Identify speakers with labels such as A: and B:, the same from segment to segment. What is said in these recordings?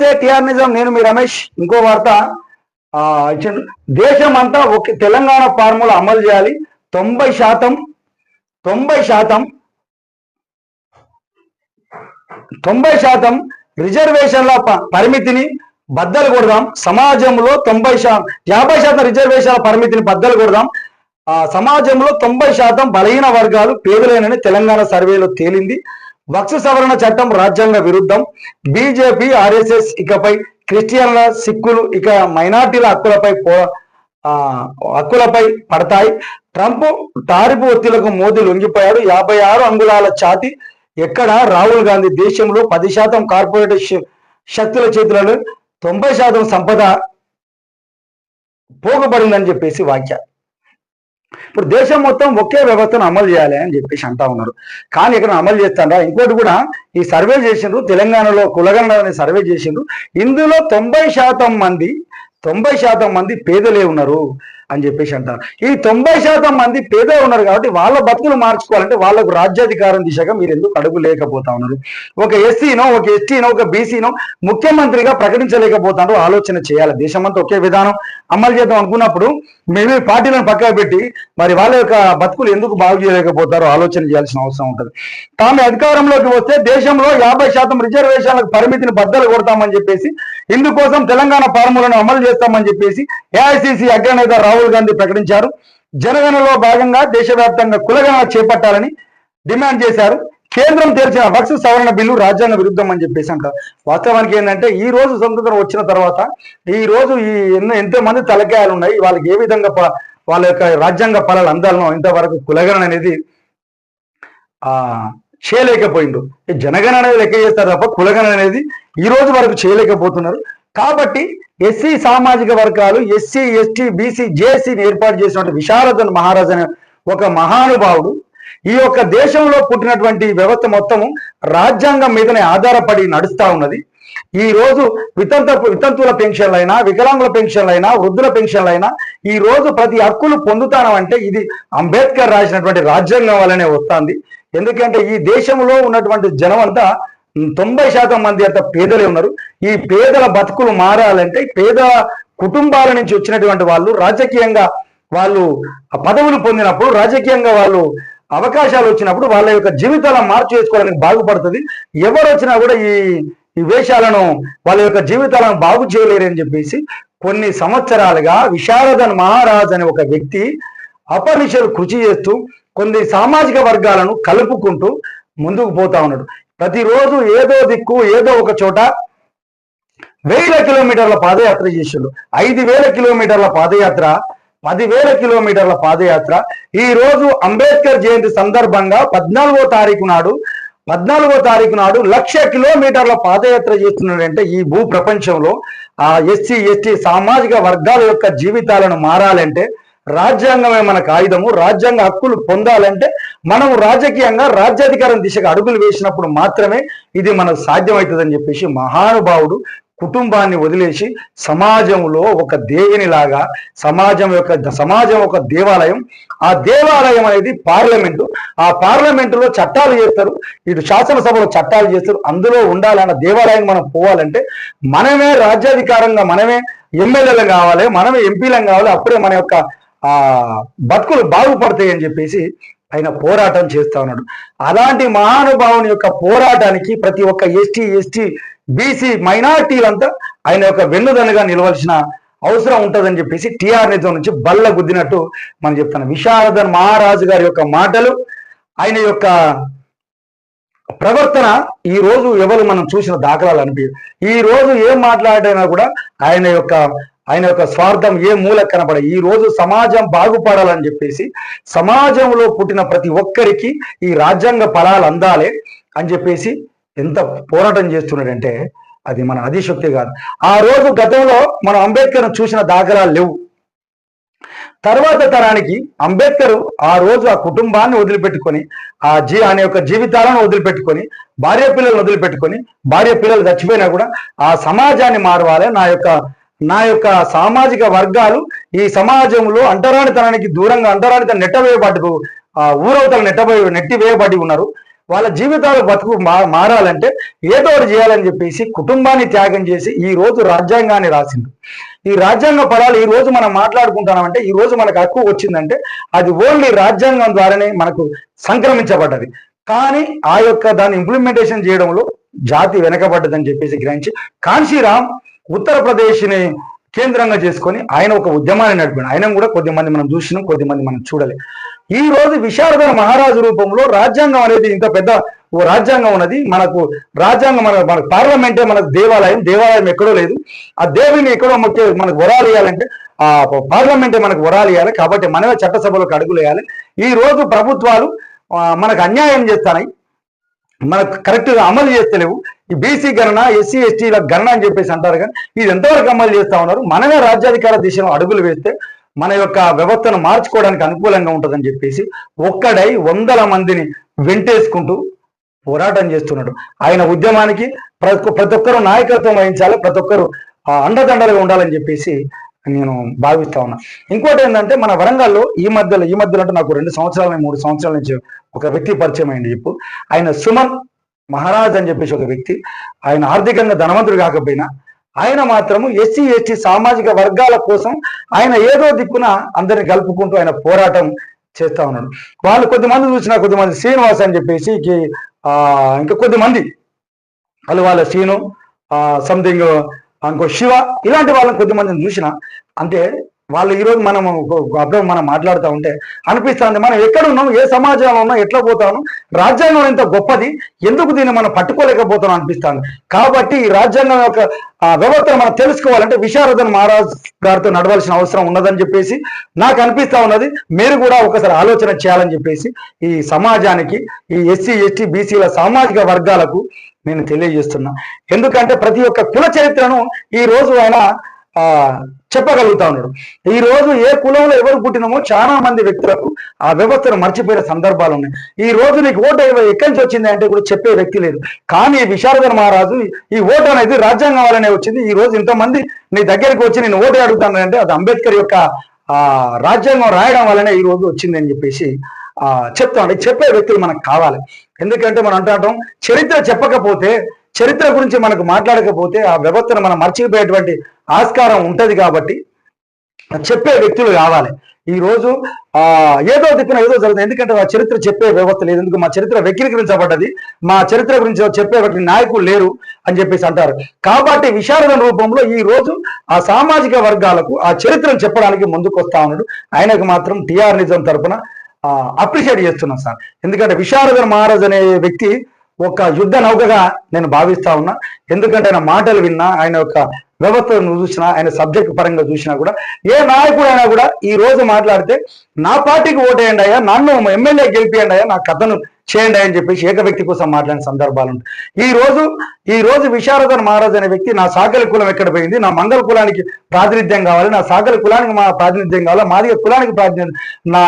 A: నమస్తే టిఆర్ నిజం నేను మీ రమేష్ ఇంకో వార్త. దేశం అంతా ఒక తెలంగాణ ఫార్ములా అమలు చేయాలి. తొంభై శాతం తొంభై శాతం తొంభై శాతం రిజర్వేషన్ల పరిమితిని బద్దలు కొడదాం. సమాజంలో తొంభై శాతం యాభై శాతం రిజర్వేషన్ల పరిమితిని బద్దలు కొడదాం. సమాజంలో తొంభై శాతం బలహీన వర్గాలు పేదలేనని తెలంగాణ సర్వేలో తేలింది. వక్స సవరణ చట్టం రాజ్యాంగ విరుద్ధం. బీజేపీ ఆర్ఎస్ఎస్ ఇకపై క్రిస్టియన్ల సిక్కులు ఇక మైనార్టీల హక్కులపై పో హక్కులపై పడతాయి. ట్రంప్ తారిపు ఒత్తిళ్ళకు మోదీ లొంగిపోయాడు. యాభై ఆరు అంగుళాల ఛాతి ఎక్కడ రాహుల్ గాంధీ దేశంలో పది శాతం కార్పొరేట్ శక్తుల చేతులను తొంభై శాతం సంపద పోగబడిందని చెప్పేసి వాక్య ఇప్పుడు దేశం మొత్తం ఒకే వ్యవస్థను అమలు చేయాలి అని చెప్పేసి అంటా ఉన్నారు. కానీ ఇక్కడ అమలు చేస్తారా ఇంకోటి కూడా ఈ సర్వే చేసిండ్రు తెలంగాణలో కులగణ అనే సర్వే చేసిండ్రు. ఇందులో తొంభై శాతం మంది తొంభై శాతం మంది పేదలే ఉన్నారు. అని చెప్పేసి అంటారు. ఈ తొంభై శాతం మంది పేదే ఉన్నారు కాబట్టి వాళ్ళ బతుకులు మార్చుకోవాలంటే వాళ్ళకు రాజ్యాధికారం దిశగా మీరు ఎందుకు అడుగు లేకపోతా ఉన్నారు? ఒక ఎస్సీనో ఒక ఎస్టీనో ఒక బీసీనో ముఖ్యమంత్రిగా ప్రకటించలేకపోతాడు ఆలోచన చేయాలి. దేశమంతా ఒకే విధానం. అమలు చేద్దాం అనుకున్నప్పుడు మేమే పార్టీలను పక్కన పెట్టి మరి వాళ్ళ యొక్క బతుకులు ఎందుకు బాగు చేయలేకపోతారో ఆలోచన చేయాల్సిన అవసరం ఉంటుంది. తాము అధికారంలోకి వస్తే దేశంలో యాభై శాతం రిజర్వేషన్లకు పరిమితిని బద్దలు కొడతామని చెప్పేసి ఇందుకోసం తెలంగాణ ఫార్ములను అమలు చేస్తామని చెప్పేసి ఏఐసిసి అగ్రనేత రాహుల్ గాంధీ ప్రకటించారు. జనగణలో భాగంగా దేశవ్యాప్తంగా కులగణన చేపట్టాలని డిమాండ్ చేశారు. కేంద్రం తెరిచిన వక్స్ సవరణ బిల్లు రాజ్యాంగ విరుద్ధం అని చెప్పేసి అంటారు. వాస్తవానికి ఏంటంటే ఈ రోజు స్వతంత్రం వచ్చిన తర్వాత ఈ రోజు ఈ ఎన్నో ఎంతో మంది తలకాయలు ఉన్నాయి. వాళ్ళకి ఏ విధంగా వాళ్ళ యొక్క రాజ్యాంగ ఫలాలు అందాలనో ఇంతవరకు కులగణన అనేది ఆ చేయలేకపోయిండు జనగణన అనేది లెక్క చేస్తారు తప్ప కులగణన అనేది ఈ రోజు వరకు చేయలేకపోతున్నారు. కాబట్టి ఎస్సీ సామాజిక వర్గాలు ఎస్సీ ఎస్టీ బీసీ జేసీని ఏర్పాటు చేసినటువంటి విశారదన్ మహారాజ్ అనే ఒక మహానుభావుడు ఈ యొక్క దేశంలో పుట్టినటువంటి వ్యవస్థ మొత్తము రాజ్యాంగం మీదనే ఆధారపడి నడుస్తూ ఉన్నది. ఈ రోజు వితంత వితంతువుల పెన్షన్లైనా వికలాంగుల పెన్షన్లైనా వృద్ధుల పెన్షన్లైనా ఈ రోజు ప్రతి హక్కులు పొందుతానంటే ఇది అంబేద్కర్ రాసినటువంటి రాజ్యాంగం వల్లనే వస్తుంది. ఎందుకంటే ఈ దేశంలో ఉన్నటువంటి జనమంతా తొంభై శాతం మంది అంత పేదలే ఉన్నారు. ఈ పేదల బతుకులు మారాలంటే పేద కుటుంబాల నుంచి వచ్చినటువంటి వాళ్ళు రాజకీయంగా వాళ్ళు పదవులు పొందినప్పుడు రాజకీయంగా వాళ్ళు అవకాశాలు వచ్చినప్పుడు వాళ్ళ యొక్క జీవితాలను మార్పు చేసుకోవడానికి బాగుపడుతుంది. ఎవరు వచ్చినా కూడా ఈ ఈ వేషాలను వాళ్ళ యొక్క జీవితాలను బాగు చేయలేరని చెప్పేసి కొన్ని సంవత్సరాలుగా విశారదన్ మహారాజ్ అనే ఒక వ్యక్తి అపనిషలు కృషి చేస్తూ కొన్ని సామాజిక వర్గాలను కలుపుకుంటూ ముందుకు పోతా ఉన్నాడు. ప్రతిరోజు ఏదో దిక్కు ఏదో ఒక చోట వేల కిలోమీటర్ల పాదయాత్ర చేసిండు ఐదు వేల కిలోమీటర్ల పాదయాత్ర పదివేల కిలోమీటర్ల పాదయాత్ర. ఈ రోజు అంబేద్కర్ జయంతి సందర్భంగా పద్నాలుగో తారీఖు నాడు పద్నాలుగో తారీఖు నాడు లక్ష కిలోమీటర్ల పాదయాత్ర చేస్తున్నాడంటే ఈ భూ ప్రపంచంలో ఆ ఎస్సీ ఎస్టీ సామాజిక వర్గాల యొక్క జీవితాలను మారాలంటే రాజ్యాంగమే మనకు ఆయుధము. రాజ్యాంగ హక్కులు పొందాలంటే మనం రాజకీయంగా రాజ్యాధికారం దిశగా అడుగులు వేసినప్పుడు మాత్రమే ఇది మనకు సాధ్యమవుతుందని చెప్పేసి మహానుభావుడు కుటుంబాన్ని వదిలేసి సమాజంలో ఒక దేవునిలాగా సమాజం యొక్క సమాజం ఒక దేవాలయం. ఆ దేవాలయం అనేది పార్లమెంటు. ఆ పార్లమెంటులో చట్టాలు చేస్తారు. ఇటు శాసనసభలో చట్టాలు చేస్తారు. అందులో ఉండాలన్న దేవాలయం మనం పోవాలంటే మనమే రాజ్యాధికారంగా మనమే ఎమ్మెల్యేలం కావాలి మనమే ఎంపీలం కావాలి. అప్పుడే మన యొక్క ఆ బతుకులు బాగుపడతాయి అని చెప్పేసి ఆయన పోరాటం చేస్తా ఉన్నాడు. అలాంటి మహానుభావుని యొక్క పోరాటానికి ప్రతి ఒక్క ఎస్టీ ఎస్టీ బీసీ మైనార్టీలంతా ఆయన యొక్క వెన్నుదనగా నిలవలసిన అవసరం ఉంటుందని చెప్పేసి టీఆర్ నిజం నుంచి బల్ల గుద్దినట్టు మనం చెప్తాను విశారదన్ మహారాజు గారి యొక్క మాటలు ఆయన యొక్క ప్రవర్తన ఈ రోజు ఎవరు మనం చూసిన దాఖలాలు అనిపించదు ఈ రోజు ఏం మాట్లాడినా కూడా ఆయన యొక్క ఆయన యొక్క స్వార్థం ఏ మూల కనబడ ఈ రోజు సమాజం బాగుపడాలని చెప్పేసి సమాజంలో పుట్టిన ప్రతి ఒక్కరికి ఈ రాజ్యాంగ ఫలాలు అందాలి అని చెప్పేసి ఎంత పోరాటం చేస్తున్నాడంటే అది మన అధిశక్తి కాదు. ఆ రోజు గతంలో మనం అంబేద్కర్ చూసిన దాఖలాలు లేవు. తర్వాత తరానికి అంబేద్కర్ ఆ రోజు ఆ కుటుంబాన్ని వదిలిపెట్టుకొని ఆ జీ ఆయన యొక్క జీవితాలను వదిలిపెట్టుకొని భార్య పిల్లలను వదిలిపెట్టుకొని భార్య పిల్లలు చచ్చిపోయినా కూడా ఆ సమాజాన్ని మారవాలి నా యొక్క నా యొక్క సామాజిక వర్గాలు ఈ సమాజంలో అంటరానితనానికి దూరంగా అంటరానితనం నెట్టవేయబడ్డు ఊరవతలు ఊరవతల నెట్టబోయి నెట్టివేయబడి ఉన్నారు. వాళ్ళ జీవితాలు బతుకు మా- మారాలంటే ఏదో ఒకటి చేయాలని చెప్పేసి కుటుంబాన్ని త్యాగం చేసి ఈ రోజు రాజ్యాంగాన్ని రాసిండు. ఈ రాజ్యాంగ పదాలు ఈ రోజు మనం మాట్లాడుకుంటున్నామంటే ఈ రోజు మనకు హక్కు వచ్చిందంటే అది ఓన్లీ రాజ్యాంగం ద్వారానే మనకు సంక్రమించబడ్డది. కానీ ఆ యొక్క దాన్ని ఇంప్లిమెంటేషన్ చేయడంలో జాతి వెనకబడ్డదని చెప్పేసి గ్రహించి కాంశీరామ్ ఉత్తరప్రదేశ్ని కేంద్రంగా చేసుకొని ఆయన ఒక ఉద్యమాన్ని నడిపాడు. ఆయన కూడా కొద్దిమంది మనం చూసినాం కొద్దిమంది మనం చూడలే. ఈ రోజు విశారదన మహారాజు రూపంలో రాజ్యాంగం అనేది ఇంత పెద్ద ఓ రాజ్యాంగం ఉన్నది. మనకు రాజ్యాంగం మన మన పార్లమెంటే మనకు దేవాలయం దేవాలయం ఎక్కడో లేదు. ఆ దేవుని ఎక్కడో ముఖ్య మనకు వరాలు ఇవ్వాలంటే ఆ పార్లమెంటే మనకు వరాలు ఇవ్వాలి కాబట్టి మనమే చట్టసభలోకి అడుగులు వేయాలి. ఈ రోజు ప్రభుత్వాలు మనకు అన్యాయం చేస్తాయి మనకు కరెక్ట్గా అమలు చేస్తలేవు. ఈ బీసీ గణన ఎస్సీ ఎస్టీల గణన అని చెప్పేసి అంటారు కానీ ఇది ఎంతవరకు అమలు చేస్తా ఉన్నారు? మనమే రాజ్యాధికార దిశలో అడుగులు వేస్తే మన యొక్క వ్యవస్థను మార్చుకోవడానికి అనుకూలంగా ఉంటుందని చెప్పేసి ఒక్కడై వందల మందిని వెంటేసుకుంటూ పోరాటం చేస్తున్నాడు. ఆయన ఉద్యమానికి ప్రతి ప్రతి ఒక్కరు నాయకత్వం వహించాలి ప్రతి ఒక్కరు అండదండలుగా ఉండాలని చెప్పేసి నేను భావిస్తా ఉన్నా. ఇంకోటి ఏంటంటే మన వరంగల్లో ఈ మధ్యలో ఈ మధ్యలో అంటే నాకు రెండు సంవత్సరాల మూడు సంవత్సరాల నుంచి ఒక వ్యక్తి పరిచయం అయింది చెప్పు. ఆయన సుమన్ మహారాజ్ అని చెప్పేసి ఒక వ్యక్తి ఆయన ఆర్థికంగా ధనవంతుడు కాకపోయినా ఆయన మాత్రము ఎస్సీ ఎస్టీ సామాజిక వర్గాల కోసం ఆయన ఏదో దిక్కున అందరిని కలుపుకుంటూ ఆయన పోరాటం చేస్తా ఉన్నాడు. వాళ్ళు కొద్దిమంది చూసిన కొద్దిమంది శ్రీనివాస్ అని చెప్పేసి కి- ఆ ఇంకా కొద్దిమంది వాళ్ళు వాళ్ళ శ్రీను సంథింగ్ ఇంకో శివ ఇలాంటి వాళ్ళని కొద్దిమందిని చూసిన అంటే వాళ్ళు ఈరోజు మనం అప్పుడు మనం మాట్లాడుతూ ఉంటే అనిపిస్తుంది మనం ఎక్కడ ఉన్నాం ఏ సమాజంలో ఉన్నాం ఎట్లా పోతాను రాజ్యాంగం ఎంత గొప్పది ఎందుకు దీన్ని మనం పట్టుకోలేకపోతున్నాం అనిపిస్తుంది. కాబట్టి ఈ రాజ్యాంగం యొక్క వ్యవస్థను మనం తెలుసుకోవాలంటే విశారదన్ మహారాజ్ గారితో నడవలసిన అవసరం ఉన్నదని చెప్పేసి నాకు అనిపిస్తా ఉన్నది. మీరు కూడా ఒకసారి ఆలోచన చేయాలని చెప్పేసి ఈ సమాజానికి ఈ ఎస్సీ ఎస్టీ బీసీల సామాజిక వర్గాలకు నేను తెలియజేస్తున్నా. ఎందుకంటే ప్రతి ఒక్క కుల చరిత్రను ఈ రోజు ఆయన ఆ చెప్పగలుగుతా ఉన్నాడు. ఈ రోజు ఏ కులంలో ఎవరు పుట్టినామో చాలా మంది వ్యక్తులకు ఆ వ్యవస్థను మర్చిపోయిన సందర్భాలు ఉన్నాయి. ఈ రోజు నీకు ఓటు ఎక్కడి నుంచి వచ్చింది అంటే కూడా చెప్పే వ్యక్తి లేదు. కానీ విశారదన్ మహారాజు ఈ ఓటు అనేది రాజ్యాంగం వల్లనే వచ్చింది. ఈ రోజు ఇంతమంది నీ దగ్గరికి వచ్చి నేను ఓటు అడుగుతాను అంటే అది అంబేద్కర్ యొక్క ఆ రాజ్యాంగం రాయడం వల్లనే ఈ రోజు వచ్చింది అని చెప్పేసి ఆ చెప్తాం చెప్పే వ్యక్తులు మనకు కావాలి. ఎందుకంటే మనం అంటాం చరిత్ర చెప్పకపోతే చరిత్ర గురించి మనకు మాట్లాడకపోతే ఆ వ్యవస్థను మనం మర్చిపోయేటువంటి ఆస్కారం ఉంటుంది కాబట్టి చెప్పే వ్యక్తులు కావాలి. ఈ రోజు ఆ ఏదో తిప్పిన ఏదో జరుగుతుంది. ఎందుకంటే ఆ చరిత్ర చెప్పే వ్యవస్థ లేదు. ఎందుకు? మా చరిత్ర వ్యక్తీకరించబడ్డది. మా చరిత్ర గురించి చెప్పేటువంటి నాయకులు లేరు అని చెప్పేసి అంటారు. కాబట్టి విశారద రూపంలో ఈ రోజు ఆ సామాజిక వర్గాలకు ఆ చరిత్రను చెప్పడానికి ముందుకు వస్తా ఉన్నాడు. ఆయనకు మాత్రం టిఆర్ నిజం తరఫున అప్రిషియేట్ చేస్తున్నాం సార్. ఎందుకంటే విశారదన్ మహారాజ్ అనే వ్యక్తి ఒక యుద్ధ నౌకగా నేను భావిస్తా ఉన్నా. ఎందుకంటే ఆయన మాటలు విన్నా ఆయన యొక్క వ్యవస్థను చూసినా ఆయన సబ్జెక్ట్ పరంగా చూసినా కూడా ఏ నాయకుడు అయినా కూడా ఈ రోజు మాట్లాడితే నా పార్టీకి ఓటేయండి అయ్యా నన్ను ఎమ్మెల్యే గెలిపియండి అయ్యా నా కథను చేయండి అని చెప్పేసి ఏక వ్యక్తి కోసం మాట్లాడిన సందర్భాలు ఉంటాయి. ఈ రోజు ఈ రోజు విశారదన్ మహారాజ్ అనే వ్యక్తి నా సాకలి కులం ఎక్కడ పోయింది? నా మంగళ కులానికి ప్రాతినిధ్యం కావాలి నా సాకలి కులానికి మా ప్రాతినిధ్యం కావాలి మాదిగ కులానికి ప్రాతినిధ్యం నా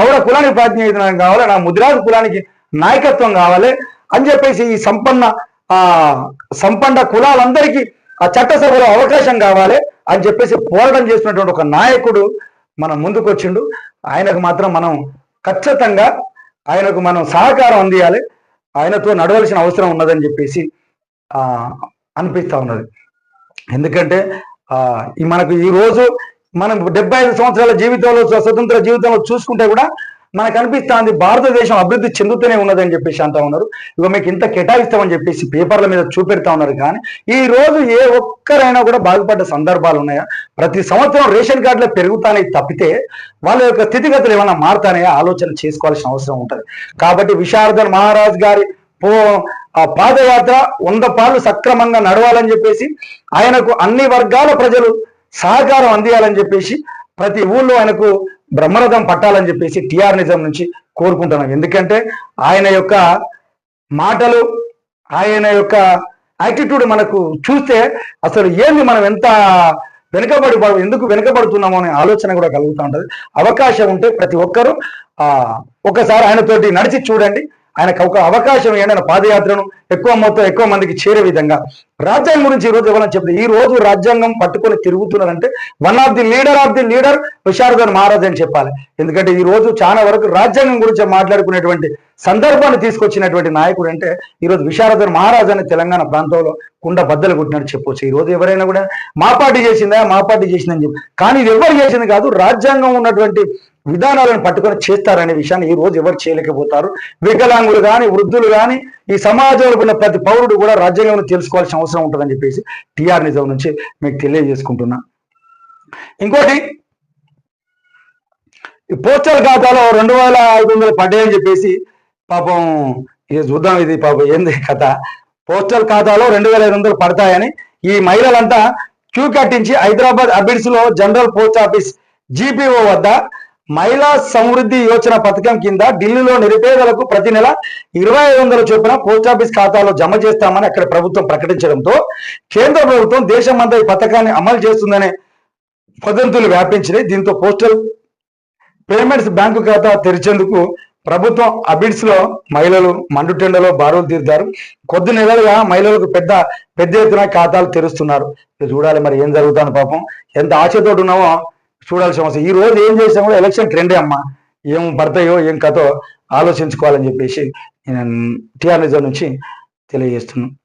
A: గౌడ కులానికి ప్రాతినిధ్యం కావాలి నా ముద్రాజు కులానికి నాయకత్వం కావాలి. అని చెప్పేసి ఈ సంపన్న ఆ సంపన్న కులాలందరికీ ఆ చట్టసభలో అవకాశం కావాలి అని చెప్పేసి పోరాటం చేసినటువంటి ఒక నాయకుడు మనం ముందుకు వచ్చిండు. ఆయనకు మాత్రం మనం ఖచ్చితంగా ఆయనకు మనం సహకారం అందియాలి. ఆయనతో నడవలసిన అవసరం ఉన్నదని చెప్పేసి ఆ ఉన్నది. ఎందుకంటే ఆ ఈ మనకు ఈ రోజు మనం డెబ్బై ఐదు సంవత్సరాల జీవితంలో స్వతంత్ర జీవితంలో చూసుకుంటే కూడా మనకు అనిపిస్తుంది భారతదేశం అభివృద్ధి చెందుతూనే ఉన్నదని చెప్పేసి అంటా ఉన్నారు. ఇక మీకు ఇంత కేటాయిస్తామని చెప్పేసి పేపర్ల మీద చూపెడతా ఉన్నారు. కానీ ఈ రోజు ఏ ఒక్కరైనా కూడా బాగుపడ్డ సందర్భాలు ఉన్నాయా? ప్రతి సంవత్సరం రేషన్ కార్డులు పెరుగుతానే తప్పితే వాళ్ళ యొక్క స్థితిగతులు ఏమైనా మారుతానే ఆలోచన చేసుకోవాల్సిన అవసరం ఉంటుంది. కాబట్టి విశారదన్ మహారాజ్ గారి పో ఆ పాదయాత్ర వంద పాలు సక్రమంగా నడవాలని చెప్పేసి ఆయనకు అన్ని వర్గాల ప్రజలు సహకారం అందియాలని చెప్పేసి ప్రతి ఊళ్ళో ఆయనకు బ్రహ్మరథం పట్టాలని చెప్పేసి టిఆర్ నిజం నుంచి కోరుకుంటున్నాం. ఎందుకంటే ఆయన యొక్క మాటలు ఆయన యొక్క యాటిట్యూడ్ మనకు చూస్తే అసలు ఏంది మనం ఎంత వెనుకబడి ఎందుకు వెనుకబడుతున్నాము అనే ఆలోచన కూడా కలుగుతూ ఉంటుంది. అవకాశం ఉంటే ప్రతి ఒక్కరూ ఒకసారి ఆయనతోటి నడిచి చూడండి. ఆయనకు ఒక అవకాశం ఇవ్వండి ఆయన పాదయాత్రను ఎక్కువ మొత్తం ఎక్కువ మందికి చేరే విధంగా. రాజ్యాంగం గురించి ఈ రోజు ఎవరైనా చెప్తే ఈ రోజు రాజ్యాంగం పట్టుకొని తిరుగుతున్నారంటే one of the leader of the leader Visharadan Maharaj అని చెప్పాలి. ఎందుకంటే ఈ రోజు చాలా వరకు రాజ్యాంగం గురించి మాట్లాడుకునేటువంటి సందర్భాన్ని తీసుకొచ్చినటువంటి నాయకుడు అంటే ఈ రోజు విశారదన్ మహారాజ్ అనే తెలంగాణ ప్రాంతంలో కుండ బద్దలు కొట్టినట్టు చెప్పొచ్చు. ఈ రోజు ఎవరైనా కూడా మా పార్టీ చేసిందా? మా పార్టీ చేసిందని చెప్పి. కానీ ఇది ఎవరు చేసింది కాదు రాజ్యాంగం ఉన్నటువంటి విధానాలను పట్టుకొని చేస్తారనే విషయాన్ని ఈ రోజు ఎవరు చేయలేకపోతారు. వికలాంగులు కానీ వృద్ధులు కానీ ఈ సమాజంలో ఉన్న ప్రతి పౌరుడు కూడా రాజ్యాంగం తెలుసుకోవాల్సిన అవసరం ఉంటుందని చెప్పేసి టీఆర్ నిజం నుంచి మీకు తెలియజేసుకుంటున్నా. ఇంకోటి ఈ పోస్టల్ ఖాతాలో రెండు వేల ఐదు వందలు పడ్డాయని చెప్పేసి పాపం ఇది చూద్దాం ఇది పాపం ఏంది కథ. పోస్టల్ ఖాతాలో రెండు వేల ఐదు వందలు పడతాయని ఈ మహిళలంతా క్యూ కట్టించి హైదరాబాద్ అబిడ్స్లో జనరల్ పోస్ట్ ఆఫీస్ జీపీఓ వద్ద మహిళా సమృద్ధి యోజన పథకం కింద ఢిల్లీలో నిరుపేదలకు ప్రతి నెల ఇరవై ఐదు వందల చొప్పున పోస్ట్ ఆఫీస్ ఖాతాలో జమ చేస్తామని అక్కడ ప్రభుత్వం ప్రకటించడంతో కేంద్ర ప్రభుత్వం దేశమంతా ఈ పథకాన్ని అమలు చేస్తుందనే వదంతులు వ్యాపించినాయి. దీంతో పోస్టల్ పేమెంట్స్ బ్యాంకు ఖాతా తెరిచేందుకు ప్రభుత్వం అబిడ్స్లో మహిళలు మండుటెండలో బారులు తీరుతారు కొద్ది నెలలుగా మహిళలకు పెద్ద పెద్ద ఎత్తున ఖాతాలు తెరుస్తున్నారు. చూడాలి మరి ఏం జరుగుతుంది పాపం. ఎంత ఆశతోటి ఉన్నామో చూడాల్సిన అవసరం. ఈ రోజు ఏం చేసినా కూడా ఎలక్షన్ ట్రెండే అమ్మా. ఏం పడతాయో ఏం కథో ఆలోచించుకోవాలని చెప్పేసి నేను టిఆర్ నిజం నుంచి తెలియజేస్తున్నాను.